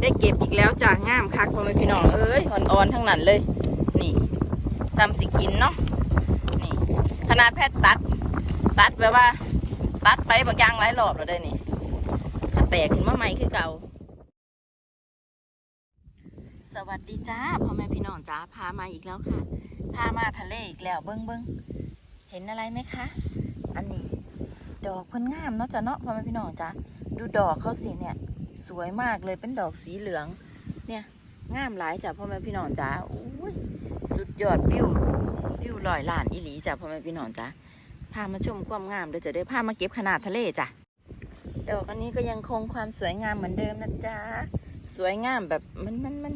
ได้เก็บอีกแล้วจ้างามคักพ่อแม่พี่น้องเอ้ยอ่อนๆทั้งนั้นเลย นี่ซ้ำสิกินเนาะนี่ขนาแพทย์ตัด ตัดแบบว่า ตัดไปบางอย่างหลายรอบแล้วได้นี่ถ้าแตกขึ้นมาใหม่คือเก่า สวัสดีจ้าพ่อแม่พี่น้องจ้าพามาอีกแล้วค่ะ พามาทะเลอีกแล้วเบิ้งเบิ้งเห็นอะไรไหมคะ อันนี้ ดอกเพิ่นงามเนาะจ้ะเนาะพ่อแม่พี่น้องจ้าดูดอกเขาสิเนี่ย สวยมากเลยเป็นดอกสีเหลือง เนี่ยงามหลายจ้ะพ่อแม่พี่น้องจ้าอุ้ยสุดยอดวิววิวลอยล้านอีหลีจ้ะพ่อแม่พี่น้องจ้าพามาชมความงามเดี๋ยวจะได้พามาเก็บขนาดทะเลจ้ะดอกอันนี้ก็ยังคงความสวยงามเหมือนเดิมนะจ๊ะสวยงามแบบมันมันมัน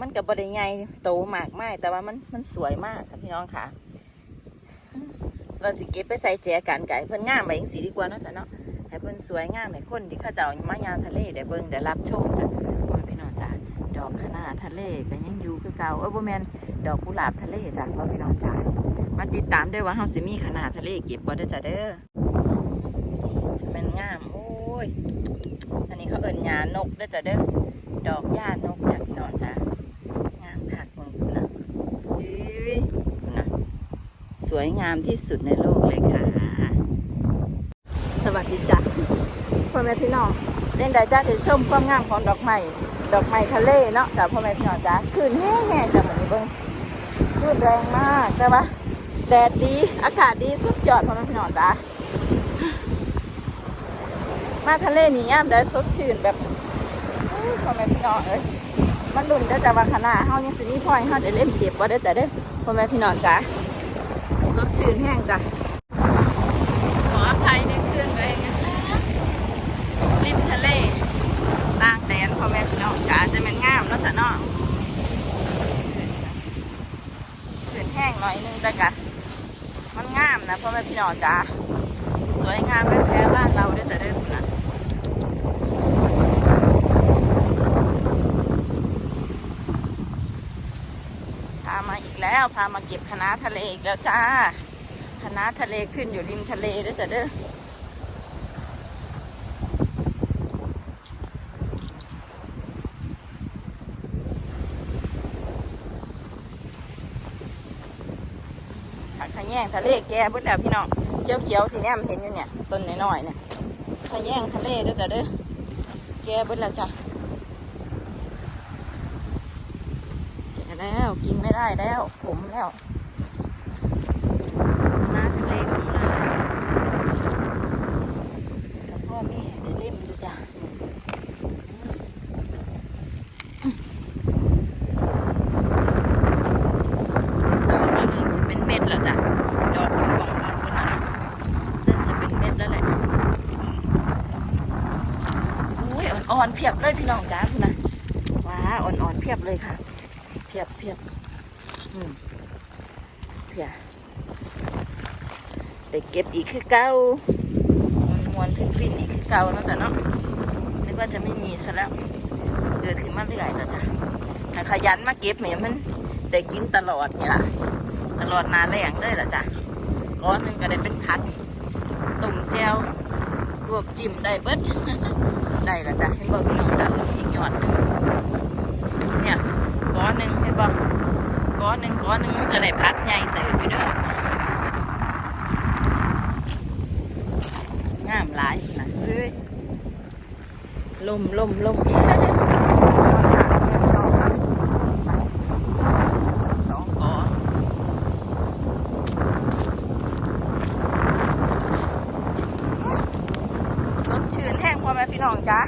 มันกับบริใหญ่โตมากไม่แต่ว่ามันมันสวยมากค่ะพี่น้องค่ะว่าสิเก็บไปใส่แจกันไก่เพิ่อนงามไปยังสีดีกว่านาะจ้ะเนาะ ให้เพิ่นสวยงามให้คนที่เขาเจ้ามายาทะเลได้เบิ่งได้รับชมจ้ะพ่อพี่น้องจ้ะดอกคะน้าทะเลก็ยังอยู่คือเก่าเอ้ยบ่แม่นดอกกุหลาบทะเลจ้ะพ่อพี่น้องจ้ะมาติดตามด้วยว่าเฮาสิมีคะน้าทะเลเก็บบ่เด้จ้ะเด้อจะแม่นงามโอ้ยอันนี้เขาเอิ้นหญ้านกเด้อจ้ะเด้อดอกหญ้านกจ้ะพี่น้องจ้ะงามคักเบิ่งพุ่นน่ะอุ้ยพุ่นน่ะสวยงามที่สุดในโลกเลยค่ะสวัสดีจ้ะ ม่พี่น้องเล่นได้จ้าถือชมความงามของดอกไม้ดอกไม้ทะเลเนาะจ้ะพ่อแม่พี่น้องจ้าคืนแห้งๆจ้ะเหมือนเบิ้งคืนแรงมากใช่ปะแดดดีอากาศดีสุดยอดพ่อแม่พี่น้องจ้ามาทะเลนี่ย่ามได้สดชื่นแบบพ่อแม่พี่น้องเอ้ยมันลุ่นได้จ้ะว่าขนาดเฮายังสิมีพ่อยเฮาได้เล่นเก็บบ่ได้จ้ะเด้อพ่อแม่พี่น้องจ้าสดชื่นแห้งจ้ะ ขออภัยในเครื่องตัวเองนะจ๊ะริมทะเลต่างแดนพ่อแม่พี่น้องจ๋าจะเป็นงามเนาะจ๊ะเนาะขืนแห้งหน่อยนึงจ้ะกะ มันงาม นะพ่อแม่พี่น้องจ๋าสวยงามไม่แพ้บ้านเราด้วยจ้ะเด้อคุณนะพามาอีกแล้วพามาเก็บคณะทะเลอีกแล้วจ้าคณะทะเลขึ้นอยู่ริมทะเลด้วยจ้ะเด้อผักขะแย งทะเลแก่เบิดแล้วพี่น้องเขียวเขียวทีนี้มันเห็นอยู่เนี่ยต้นน้อยๆเนี่ยทะแยงทะเลด้วยจ้ะเด้อแก่เบิดแล้วจ้ะเจอแล้วกินไม่ได้แล้วผมแล้ว น้าทะเลของเราแต่พ่อแม่ได้เล่มดูจ้ะดอกเราเริ่มจะเป็นเม็ดแล้วจ้ะ ดอกของเราคนนะเริ่มจะเป็นเม็ดแล้วแหละ อุ้ยอ่อนๆเพียบเลยพี่น้องจ้าคุณนะว้าอ่อนๆเพียบเลยค่ะ เพียบเพียบอืมเพียบไปเก็บอีกคือเก่ามันมวนฟินฟินๆอีกคือเก่าเนาะจ้ะเนาะนึกว่าจะไม่มีซะแล้วเกิดขึ้นมาเรื่อยแล้วจ้ะถ้าขยันมาเก็บเนี่ยมันได้กินตลอดนี่ล่ะตลอดหนาแรงเลยล่ะจ้ะก้อนหนึงก็ได้เป็นพันต้มแจวลวกจิ้มได้เบิด ได้ละจ้ะเห็นบอกพี่น้องจ้ะอีกยอดหนึงเนี่ยก้อนหนึ่งเห็นบอกก้อนหนึ่งก้อนหนึ่งมันจะได้พัดใหญ่เติบไปเด้องามหลายนะเอ้ยลมลมลมสองกอสดชื่นแห้งพ่อแม่พี่น้องจ้า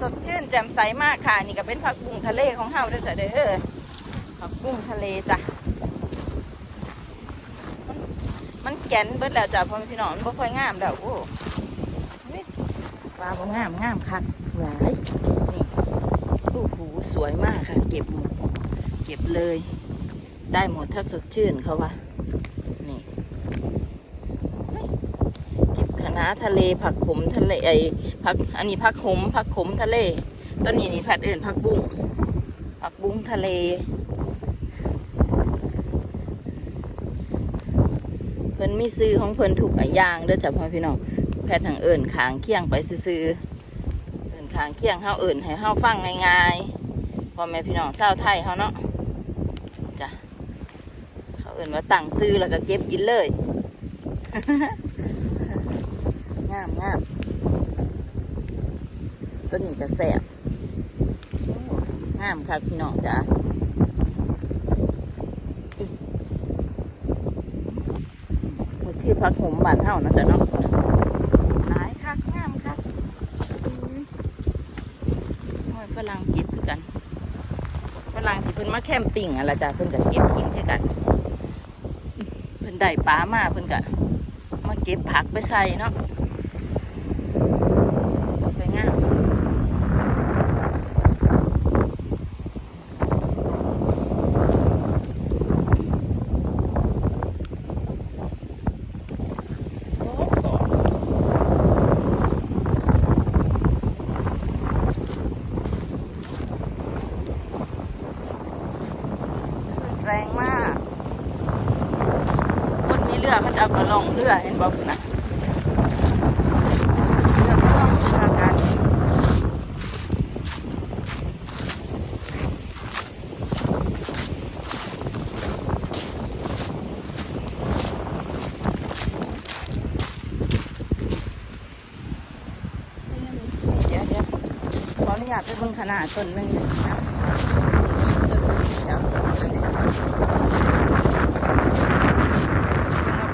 สดชื่นแจ่ม ใสมากค่ะ นี่ก็เป็นผักบุ้งทะเลของเฮาด้วยจ้ะเด้อผักบุ้งทะเลจ้ะมันแก่นเบิดแล้วจ้ะพ่อแม่พี่น้องมันบ่ค่อยงามแล้วโอ้เฮ้ยปลาบ่งามงามคักหลายนี่โอ้โหสวยมากค่ะ เก็บหมดเก็บเลย ได้หมดถ้าสดชื่นเขาว่านี่เก็บคะทะเลผักขมทะเลไอผักอันนี้ผักขมผักขมทะเล ต้นนี้นี่ผัดอื่นผักบุ้งผักบุ้งทะเล เพิ่นมีซื้อของเพิ่นถูกอย่างเด้อจ้ะพ่อพี่น้องแพทย์ทางเอิญขางเคียงไปซื้อเอิญขางเคียงเฮาเอื่นให้เฮาฟังง่ายๆพ่อแม่พี่น้องชาไทยเฮาเนาะจ้ะเขาเอื่นว่าตั้งซื้อแล้วก็เก็บกินเลยงามงามตัวนี้จะแสบ งามครับพี่น้องจ้ะก็คือพักหมบ้านเฮานะจ๊ะเนาะหลายคักงามคักอืมโอ้ยฝรั่งเก็บคือกันฝรั่งที่เพิ่นมาแคมปิ้งอะไรจ้ะเพิ่นก็เก็บกินคือกันเพิ่นได้ปลามาเพิ่นก็มาเก็บผักไปใส่เนาะสวยงาม โอ้โหแรงมาก คนมีเรือเขาจะเอากระลองเรือเห็นบอกนะเรือกระลองเรือกันเดี๋ยวเดี๋ยวข ออนุญาตไปบิ่งขนาดต้นหนึ่งนะย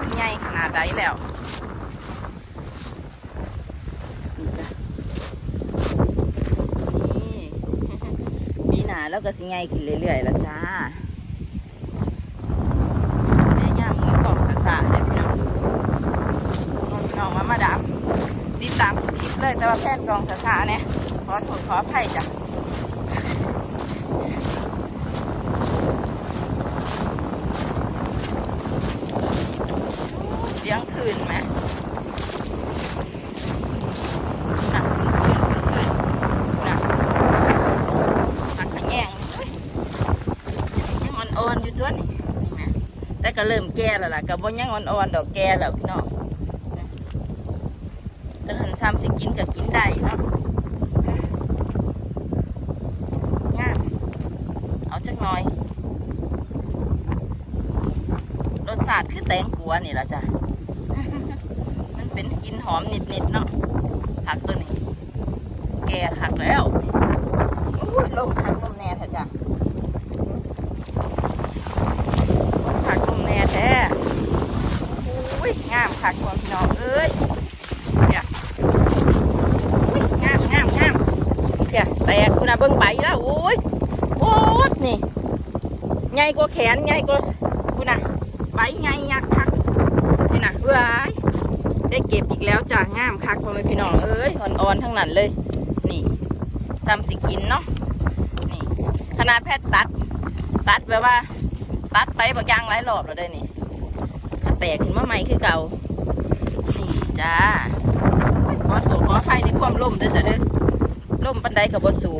วนใหญ่ขนาดใดแล้วนี่นี่ปีหนาแล้วก็สิใหญ่ขึ้นเรื่อยๆแล้วจ้าแม่ย่างมือกล่องสาๆเลยพี่น้องน้องมามาดามติดตามคลิปเลยแต่ว่าแพทย์กล่องสาๆเนี่ย ขอโทษขออภัยจ้ะเสียงคืนไหมอะคืนคืนคืนนะหักขะแยงเอ้ยยังอ่อนๆอยู่ตัวนี่เห็นไหมแต่ก็เริ่มแก่แล้วล่ะกับว่ายังอ่อนๆดอกแก่แล้วพี่น้องแต่หันซ้ำสิกินก็กินได้เนาะงามเอาจักห น่อย รสชาติคือแตงกัวนี่แหละจ้ะ มันเป็นกลินหอมนิดๆเนาะผักตัวนี้ แก่ผักแล้วอุ้ยลงผักนมแน่เถอะจ้ะอืมลงผักนมแน่แท้อุ้ยงามผักของพี่น้องเอ้ยเดี๋ยวอุ้ยงามงามงามเดี๋ยวแตกคุณนะเบิ้งใบแล้วโอ้ยโอ้ดนี่ให ญ่กว่าแขนใหญ่กว่าคุณนะใบใหญ่ยักษ์คักนี่นะเว้ยได้เก็บอีกแล้วจ้างามคักพ่อแม่พี่น้องเอ้ยอ่อนๆทั้งนั้นเลย นี่ซ้ำสิกินเนาะนี่คณะแพทย์ตัด ตัดแบบว่า ตัดไปบางอย่างหลายรอบแล้วได้นี่ถ้าแตกขึ้นมาใหม่คือเก่า นี่จ้าขอโทษขออภัยในความล่มเด้อจ้ะเด้อล่มปันไดกับบสู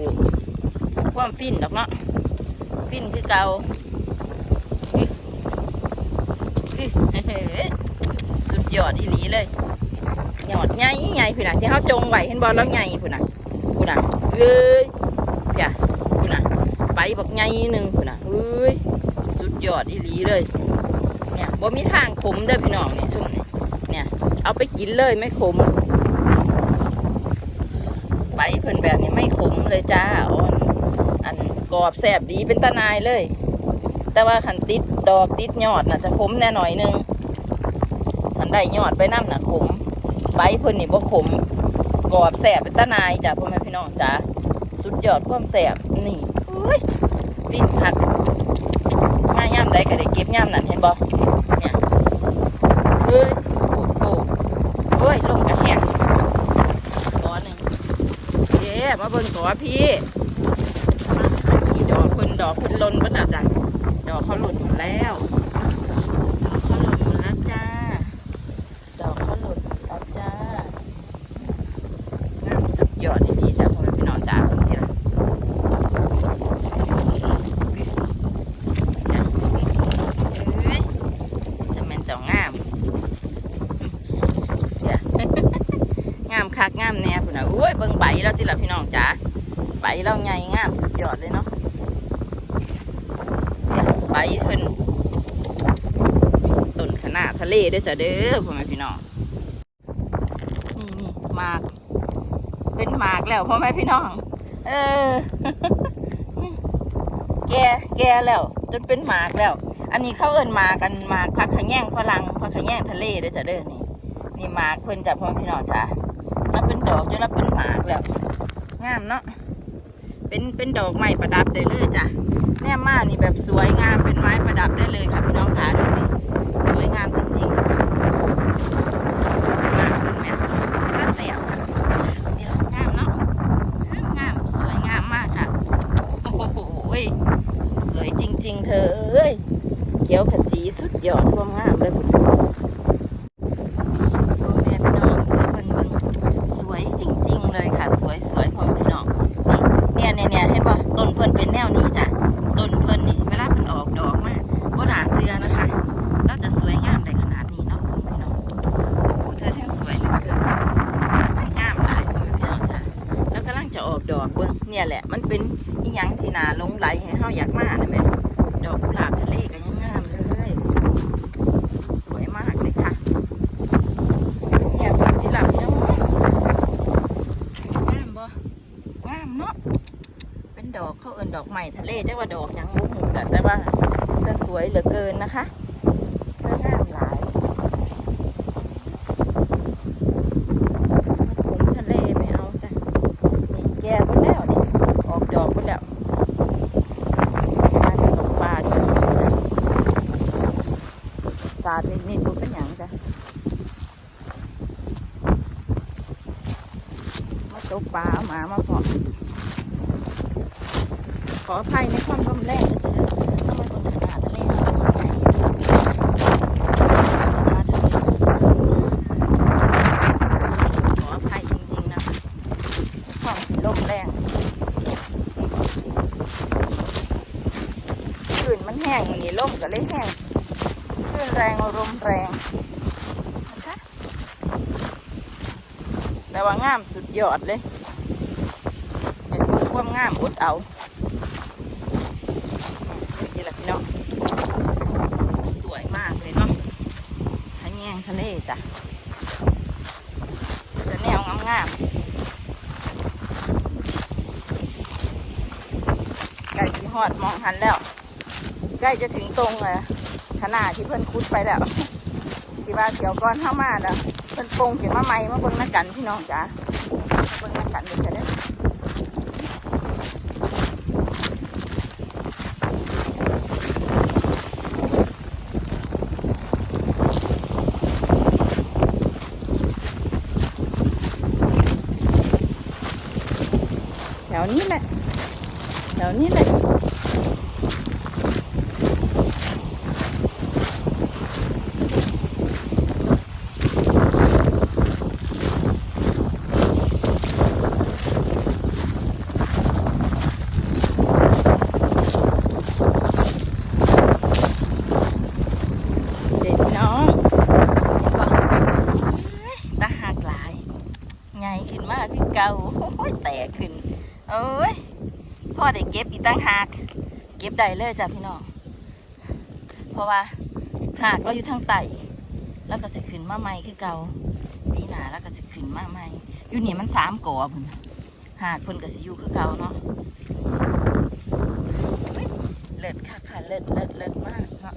ความฟินดอกเนาะฟินคือเก่าอึ๊ะอึ๊ะเฮ้ย สุดยอดอีหลีเลยยอดใหญ่ใหญ่พี่น่ะที่เขาจงไว้เห็นบอลแล้วใหญ่พี่น่ะพี่น่ะเอ้ยพี่อะพี่น่ะไปบักใหญ่หนึ่งพี่น่ะเอ้ยสุดยอดอีหลีเลย เนี่ยบ่มีทางขมเด้อพี่น้องนี่ซุ่มนี่เนี่ยเอาไปกินเลยไม่ขมใบเพิ่นแบบนี้ไม่ขมเลยจ้าอ่อนอันกรอบแสบดีเป็นตะนายเลย แต่ว่าขันติดดอกติดยอดน่ะจะขมแน่หน่อยหนึงทันได้ยอดไปน้ำนักขมใบเพิ่นนี่บ่ขมกรอบแสบเป็นตะนายจ้ะพ่อแม่พี่น้องจ้าสุดยอดความแสบนี่อุ้ยฟินคักมาย่ามใดก็ได้เก็บย่ามนั่นเห็นบ่เนี่ยเฮ้ยโอ้โหโอ้ยลงกระแหกก้อนหนึ่งเจ๊มาเบิ่งตัวพี่มาพี่ดอกเพิ่นดอกเพิ่นหล่นเพิ่นอาจจะด เขาหล่นหมดแล้วดอกเขาหลุดหมดแล้วจ้า ดอกเขาหลุดแล้วจ้างามสุดยอดดีๆจ้าพ่อแม่พี่น้องจ้าคนที่ละเอ้ยจะเป็นเจ้างามเดี๋ยงามคักงามแน่พุ่นนะอุ้ยเบิ่งใบแล้วที่ละพี่น้องจ้าใบเราใหญ่งามสุดยอดเลยใบ เพิ่นต้นขนาดทะเลด้วยจ้ะเด้อพ่อแม่พี่น้องนี่นี่มาก เป็นหมากแล้วพ่อแม่พี่น้อง เออ แกแกแล้ว จนเป็นหมากแล้ว อันนี้เขาเอิ้นมากันหมากพักขะแยงฝรั่งพักขะแยงทะเลด้วยจ้ะเด้อนี่นี่หมากเพิ่นจ้ะพ่อแม่พี่น้องจ้ะแล้วเป็นดอกจนแล้วเป็นหมากแล้วงามเนาะเป็นเป็นดอกไม้ประดับได้เลยจ้ะ มานี่แบบสวยงามเป็นไม้ประดับได้เลยค่ะพี่น้องขาดูสิวยงามจริงๆมากขึ้นไหมน่าเสียบค่ะเดี๋ยวงามเนาะงามงามสวยงามมากค่ะ โอ้โหยสวยจริง ๆ เธอเอ้ยเขียวขจีสุดยอดความงามเลยคุณพ่อแม่พี่น้องเอ้ยเบิ่งเบิ่งสวยจริง ๆ เลยค่ะ สวยสวยพ่อแม่พี่น้อง นี่เนี่ยเนี่ยเนี่ยเห็นป่ะต้นเพิ่นเป็นแนวนี้จ้ะต้นเพิ่นนี่เวลาเพิ่นออกดอกมาบ่หนาเสือนะคะเราจะสวยงามได้ขนาดนี้เนาะเพิ่นพี่น้องโอ้โหเธอช่างสวยเหลือเกินมันงามหลายพ่อแม่พี่น้องจ้ะแล้วกำลังจะออกดอกเบิ่งเนี่ยแหละมันเป็นอีหยังที่น่าหลงไหลให้เฮาอยากมานะแม่ดอกกุหลาบทะเลก็ยังงามเลยสวยมากเลยค่ะเนี่ยดอกกุหลาบพี่น้องงามบ่งามเนาะ เป็นดอกเขาเอิน ดอกใหม่ทะว่าดอกยังมุกหูแต่แต่ว่าจะสวยเหลือเกินนะคะสวยงามหลายผมทะเลไม่เอาจ้ะนี่แก่หมดแล้วนี่ออกดอกหมดแล้วชาติตกปลาด้วยจ้ะสาดนิดๆบุเป็นอย่างจ้ะมาตกปลาเอาหมามาเพาะ ข ออภัยในความร่มแรงก็จะทำไมคนขนาดทะเลเราต้องใหญ่ขออภัยจริงๆนะความร่มแรงขื่นมันแห้งอย่างนี้ร่มก็เลยแห้งคลื่นแรงลมแรงนะคะแต่ว่างามสุดยอดเลยอยากดูความงามอดเอา นี่แหละพี่น้องสวยมากเลยเนาะทะแยงทะเล จ้ะจะแนวงามๆไก่สีฮอดมองหันแล้วใกล้จะถึงตรงเลยขนาดที่เพิ่นคุดไปแล้วที่ว่าเสียวก้อนเข้ามาแล้วเพิ่นปงขึ้นมาไหมมาเบิ่งนักกันพี่น้องจ้าเบิ่งนักกันเดี๋ยวจะได้ แถวนี้แหละ แถวนี้แหละ เด็กน้องตาหักหลาย ใหญ่ขึ้นมากคือเก่าโอ้ยแตกขึ้น เอ้ยพ่อได้เก็บอีกตั้ งหากเก็บได้เลยจ้ะพี่น้องเพราะว่าหากเราอยู่ทางไต่แล้วก็สิขึ้นมาใหม่คือเก่าปีหนาแล้วก็สิขึ้นมาใหม่อยู่นี่มันสามก่อพุ่นหากเพิ่นก็สิอยู่คือเก่าเนาะเลิศค่ะค่ะเลิศเลิศเลิศมากเนาะ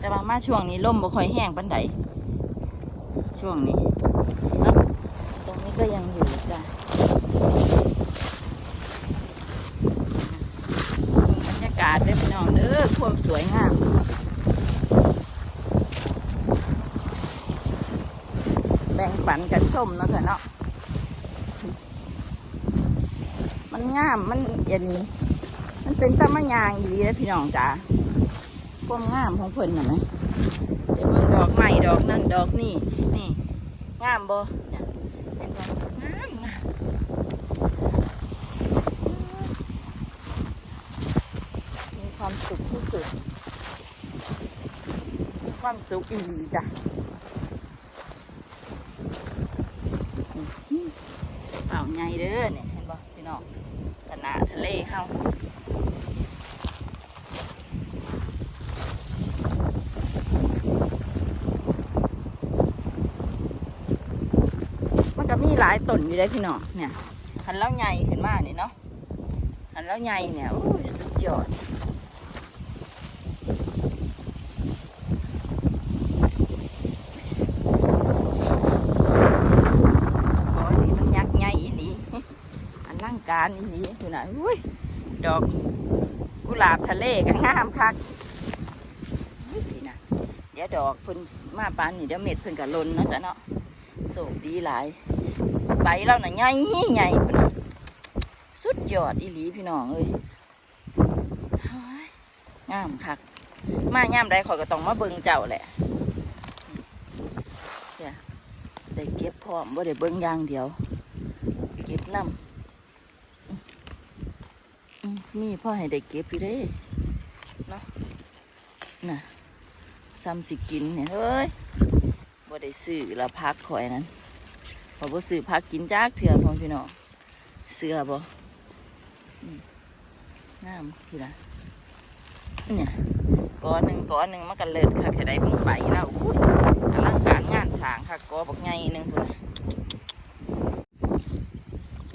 แต่ว่ามาช่วงนี้ลมบ่ค่อยแห้งปานใดช่วงนี้นะตรงนี้ก็ยังอยู่จ้ะ บรรยากาศเด้อพี่น้ องเด้อความสวยงามแบ่งปันกันชมเนาะเถอะเนาะมันงามมันอย่างนี้ มันเป็นตะมะยางดีนะพี่น้องจ้าความงามของเพิ่นเห็นไหมเดี๋ยวเบิ่งดอกใหม่ดอกนั่นดอกนี่นี่งามบ่เนี่ยเป็นไงงามงาม มี ความสุขที่สุด ความสุขอีหลีจ้ะอื้อหือเปล่าไงเด้อเนี่ยเห็นบ่พี่น้องขนาดทะเลเฮามันก็มีหลายต้นอยู่ได้พี่น้องเนี่ยหันแล้วใหญ่ขึ้นมานี่เนาะหันแล้วใหญ่เนี่ยโอ้ยสุดยอด ก้อนนี้มันยักษ์ใหญ่อีหลี อันลัง การอีหลีคือน่ะอุ้ยดอกกุหลาบทะเลก็งามคักอุ้ยสินะเดี๋ยวดอกเพิ่นมาปานนี่เดี๋ยวเม็ดเพิ่นก็หล่นนะจ้ะเนาะโศกดีหลายใบเราน่ะใหญ่ใหญ่พุ่นะสุดยอดอีหลีพี่น้องเอ้ยงามคักมาย่ามใดขอยก็ต้องมาเบิ่งเจ้าแหละได้เก็บพร้อมบ่ได้เบิ่งย่างเดียว เก็บน้ำ มีพ่อให้ได้เก็บอยู่เด้เนาะน่ะซ้ำสิกินเนี่ยเฮ้ยบ่ได้ซื้อละพักข่อยนั้นพอบ่ซื้อพักกินจากเถื่อพ่อพี่น้องเสือบ่อืมงามพี่ละเนี่ยก้อนหนึ่งก้อนหนึ่งมันก็เลิศค่ะแค่ได้เบิ่งไปแล้วอุ้ยอลังการงานสางค่ะกอบักไงหนึ่งพุ่น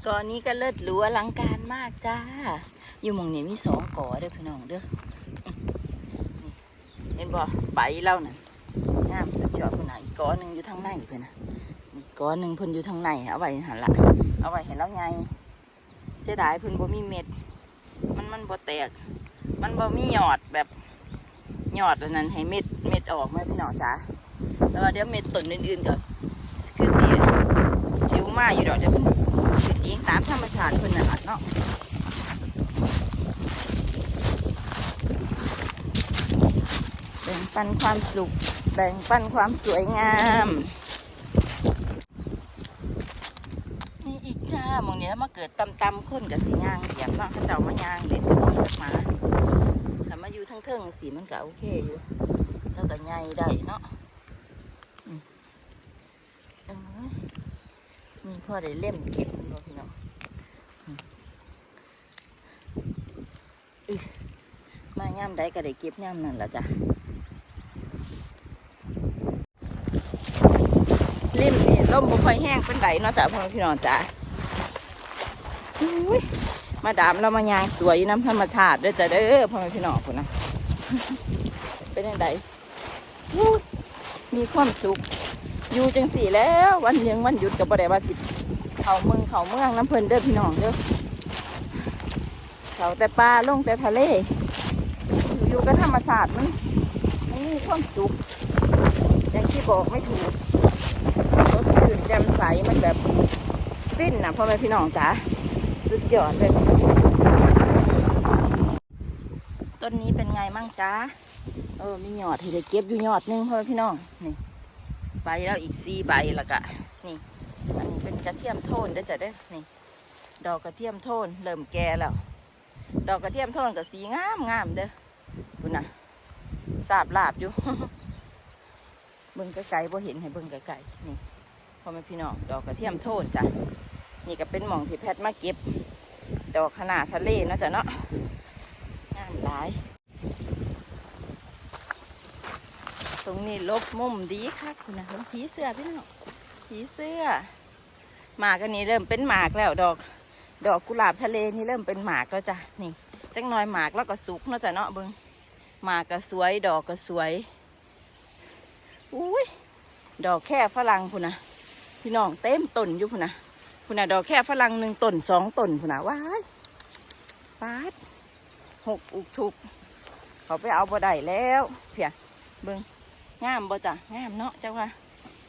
กอนี้ก็เลิศหรูอลังการมากจ้า อยู่มองนี้มีสองกอเด้อพี่น้องเด้อเห็นบ่ใบเล่าน่ะงามสุดยอดพุ่นน่ะอีกกอหนึ่งอยู่ทางในเพิ่นน่ะนี่กอหนึ่งเพิ่นอยู่ทางในเอาไว้หันละเอาไว้เห็นแล้วไง เสียดายเพิ่นบ่มีเม็ด มันมันบ่แตก มันบ่มีหยอดแบบหยอดอันนั้นให้เม็ดเม็ดออกไหมพี่น้องจ้าแล้วเดี๋ยวเม็ดต้นอื่นๆก็คือเสียผิวมาอยู่ดอกเดี๋ยวพิ่น องตามธรรมชาติเพิ่นน่ะเนาะแบ่งปันความสุข แบ่งปันความสวยงามนี่อีกจ้ามองนี้มาเกิดตำตำๆคนกับสีย่างเหยียบเนาะเขาเจ้ามาย่างเด็ดมาถ้ามาอยู่ทั้งเทิงสีมันก็โอเคอยู่แล้วก็ใหญ่ได้เนาะอ้ยมีพ่อได้เล่มเก็บมันบ่พี่น้องอืมอึมา ย่ำใดก็ได้เก็บย่ำนั่นละจ้ะริมนี่ลมบ่ค่อยแห้งเป็นไดเนาะจ้ะพ่อแม่พี่น้องจ้ะอุ้ยมาดามเรามายางสวยน้ำธรรมชาติเด้อจ้ะเด้อพ่อแม่พี่น้องคุณนะเป็นยังไงมีความสุข อยู่จังสี่แล้ว วันหนึ่งวันหยุดกับบ่ได้ว่าสิเขาเมืองเขาเมืองน้ำเพลินเด้อพี่น้องเด้อเขาแต่ปลาลงแต่ทะเล อยู่กับธรรมศาสตร์มันมันมีความสุข อย่างที่บอกไม่ถูกสดชื่นแจ่มใสมันแบบฟินนะพ่อแม่พี่น้องจ๋าสุดยอดเลย ต้นนี้เป็นไงมั่งจ๊ะเออมีหยอดให้ได้เก็บอยู่หยอดนึงพ่อแม่พี่น้องนี่ใบแล้วอีกสี่ใบแล้วก็นี่ อันนี้เป็นกระเทียมโทนได้จะได้นี่ ดอกกระเทียมโทนเริ่มแก่แล้ว ดอกกระเทียมโทนกับสีงามงามเด้อ คุณน่ะสาบลาบอยู่ เบิ่งไกลๆบ่เห็นให้เบิ่งไกลๆนี่พ่อแม่พี่น้องดอกกระเทียมโทนจ้ะนี่ก็เป็นหม่องที่แพทย์มาเก็บ ดอกขนาดทะเลนาะจ้ะเนาะงามหลาย ตรงนี้ลบมุมดีค่ะคุณนะเป็นผีเสื้อพี่น้องผีเสื้อหมากอันนี้เริ่มเป็นหมากแล้วดอก ดอกกุหลาบทะเลนี่เริ่มเป็นหมากแล้วจ้ะนี่ จังน้อยหมากแล้วก็สุกเนาะจ้ะเนาะเบิงหมากก็สวยดอกก็สวยอุ้ยดอกแค่ฝรั่งพุ่นนะพี่น้องเต็มต้นอยู่พุ่นนะพุ่นนะดอกแค่ฝรั่งหนึ่งต้นสองต้นพุ่นนะว้ายปาดหกอุกทุกเขาไปเอาบ่ได้แล้วเพียเบิงงามบ่จ้ะงามเนาะเจ้าว่า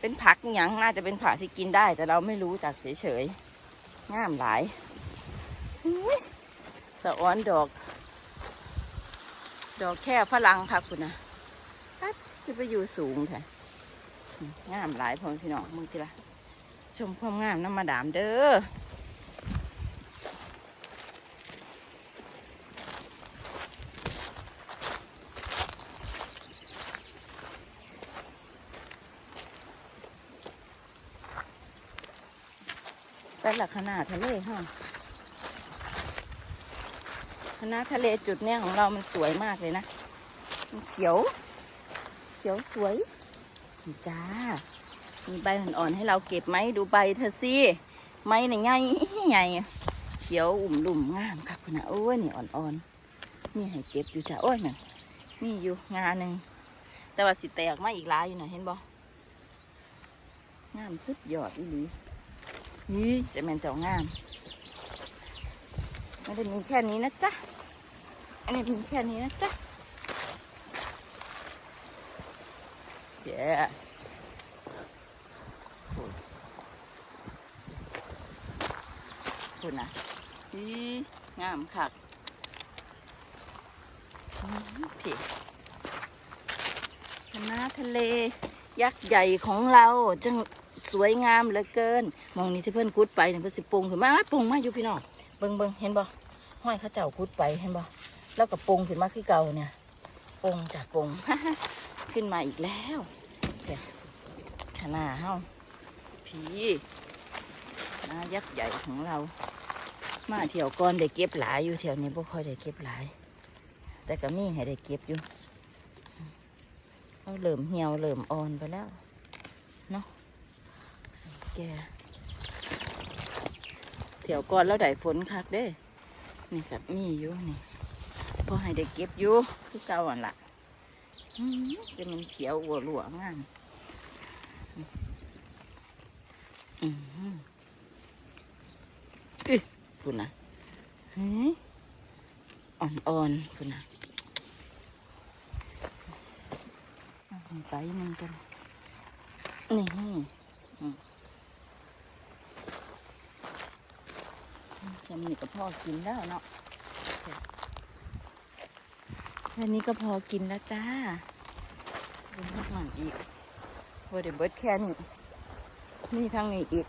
เป็นผักหย่างน่าจะเป็นผักที่กินได้ แต่เราไม่รู้จักเฉยๆงามหลายอุ๊ย สะอ้อนดอก ดอกแค่ฝรั่งค่ะคุณนะปั๊บจะไปอยู่สูงแท้งามหลายพ่อพี่น้องมึงทีละชมความงามน้ำมาดามเด้อใส่หลักขนาดทะเลห้อง คณะทะเลจุดเนี้ยของเรามันสวยมากเลยนะ มันเขียว เขียวสวยมีจ้า มีใบอ่อนๆให้เราเก็บไหมดูใบเธอสิไม้ใหญ่ใหญ่เขียวอุ่มลุ่มงามครับคุณนะโอ้ยนี่อ่อนๆนี่ให้เก็บอยู่จ้าโอ้ยนั่นนี่อยู่งานหนึ่งแต่ว่าสิแตกมาอีกหลายอยู่นะเห็นบ่งามสุดยอดอีหลีนี่จะเป็นเจ้างาม ไม่ได้มีแค่นี้นะจ๊ะอันนี้มีแค่นี้นะจ๊ะเดี๋ยวคุณนะอีงามคักอื้อหือพี่คณะทะเล ยักษ์ใหญ่ของเราจังสวยงามเหลือเกิน มองนี่ที่เพื่อนกุดไปเนี่ยเพื่อนสิปรุงขึ้นมาปรุงมาอยู่พี่น้องเบิงเบิงเห็นบ่ ห้อยข้าเจ้ากุดไปเห็นบ่แล้วก็ปงขึ้นมาคือเก่าเนี่ยปงจากปงขึ้นมาอีกแล้วเดี๋ยวขนาดเฮาพี่นะยักษ์ใหญ่ของเรา มาเที่ยวก่อนได้เก็บหลายอยู่แถวนี้บ่ค่อยได้เก็บหลาย แต่ก็มีให้ได้เก็บอยู่เราเริ่มเหี่ยวเริ่มอ่อนไปแล้วเนาะแกเที่ยวก่อนแล้วได้ฝนคักเด้ นี่ครับมีอยู่นี่พอให้ได้เก็บอยู่คือเก่าอะล่ะจะมันเขียวหัวหลวงามอือหือคุณนะเฮ้ยอ่อนๆคุณนะไปนึ่งกันนี่อืม แค่นี่ก็พอกินแล้วเนาะแค่นี้ก็พอกินแล้วจ้าเป็นพักหน่อยอีกว่าเดี๋ยวเบิร์ดแค่นี้นี่ทางนี้อีก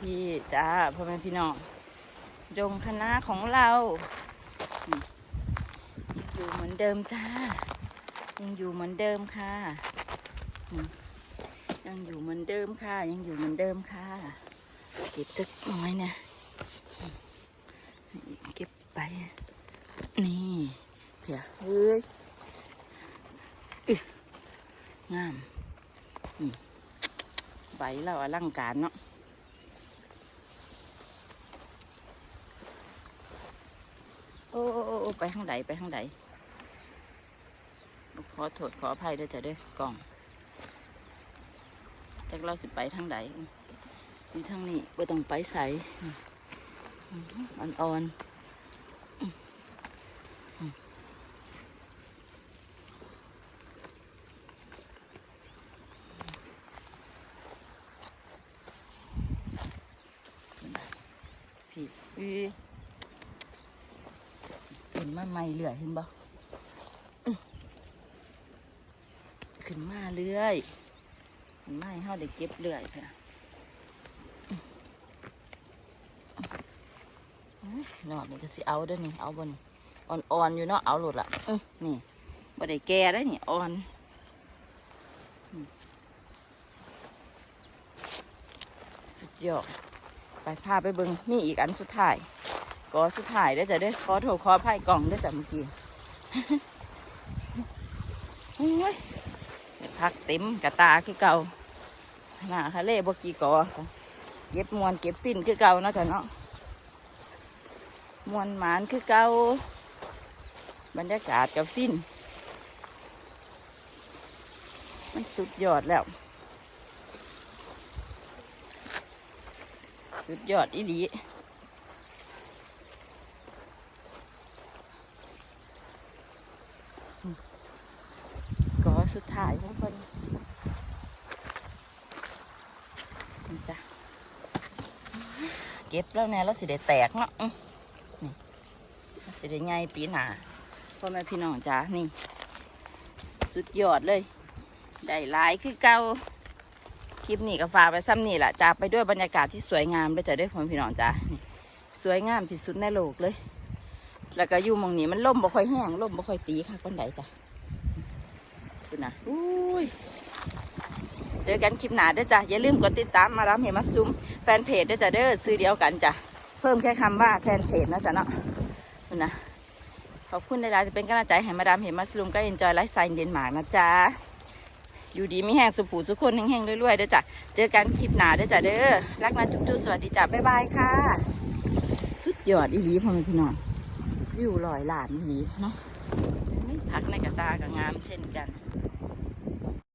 พี่จ้าพ่อแม่พี่น้องดงคณะของเราอยู่เหมือนเดิมจ้า ยังอยู่เหมือนเดิมค่ะ ยังอยู่เหมือนเดิมค่ะ ยังอยู่เหมือนเดิมค่ะ เก็บตึกน้อยเนี่ยเก็บไป นี่เดี๋ยวเฮ้ยอึงามใบเราอลังการเนาะ โอ้โอ้โอ้โอ้ ไปทางใดไปทางใดขอโทษขออภัยด้วยจ้ะด้อกล่องจากเราสิไปทางใดมีทางนี้บ่ต้องไปใสอ่อนอ่อนๆพี่ ใหม่เรื่อยเห็นบ่ขึ้นมาเรื่อยขึ้นมาให้เฮาได้เก็บเรื่อยค่ะนอดนี่ก็สิเอาด้อนี่เอาบนอ่อนๆอยู่เนาะเอาหลุดละนี่บ่ได้แก่ได้นี่อ่อนสุดยอดไปพาไปเบิงมีอีกอันสุดท้าย ก็สุดท้ายได้จะได้ขอโทษขออภัยกล่องได้จ้ะเมื่อกี้โอ้ยพักเต็มกระตาคือเก่าหน้าทะเลบกีกอค่ะเก็บมวนเก็บฟินคือเก่าเนาะจ้ะเนาะมวนหมานคือเก่าบรรยากาศกับฟินมันสุดยอดแล้ว สุดยอดอีหลี ก็สุดท้ายของคนนี่จ้ะเก็บแล้วแน่แล้วสิได้แตกเนาะนี่สิได้ใหญ่ปีหนาพ่อแม่พี่น้องจ้านี่ สุดยอดเลย ได้หลายคือเก่าคลิปนี้ก็ฝากไปซ้ำนี่แหละจาไปด้วยบรรยากาศที่สวยงามด้วยจ้ะด้วยพ่อแม่พี่น้องจ้านี่สวยงามที่สุดในโลกเลย แล้วก็อยู่มองนี้มันล่มบ่ค่อยแห้งล่มบ่ค่อยตีค่ะคนใดจ้ะ คุณนะอุ้ยเจอกันคลิปหนาเด้อจ้ะอย่าลืมกดติดตามมาดามเฮมาซุมแฟนเพจเด้อจ้ะเด้อซื้อเดียวกันจ้ะเพิ่มแค่คำว่าแฟนเพจนะจ๊ะเนาะคุณนะขอบคุณในรายจะเป็นกำลังใจให้มาดามเฮมาซุมก็เอ็นจอยไลฟ์สไตล์เดนมาร์กนะจ๊ะอยู่ดีมีแห้งสุผูสุขคนแห้งๆรวยๆเด้อจ้ะเจอกันคลิปหนาเด้อจ้ะเด้อรักนะจุ๊บๆสวัสดีจ้ะบ๊ายบายค่ะ สุดยอดอีหลีพ่อแม่พี่น้องวิวลอยหลานอีหลีเนาะพักในกระตากับงามเช่นกัน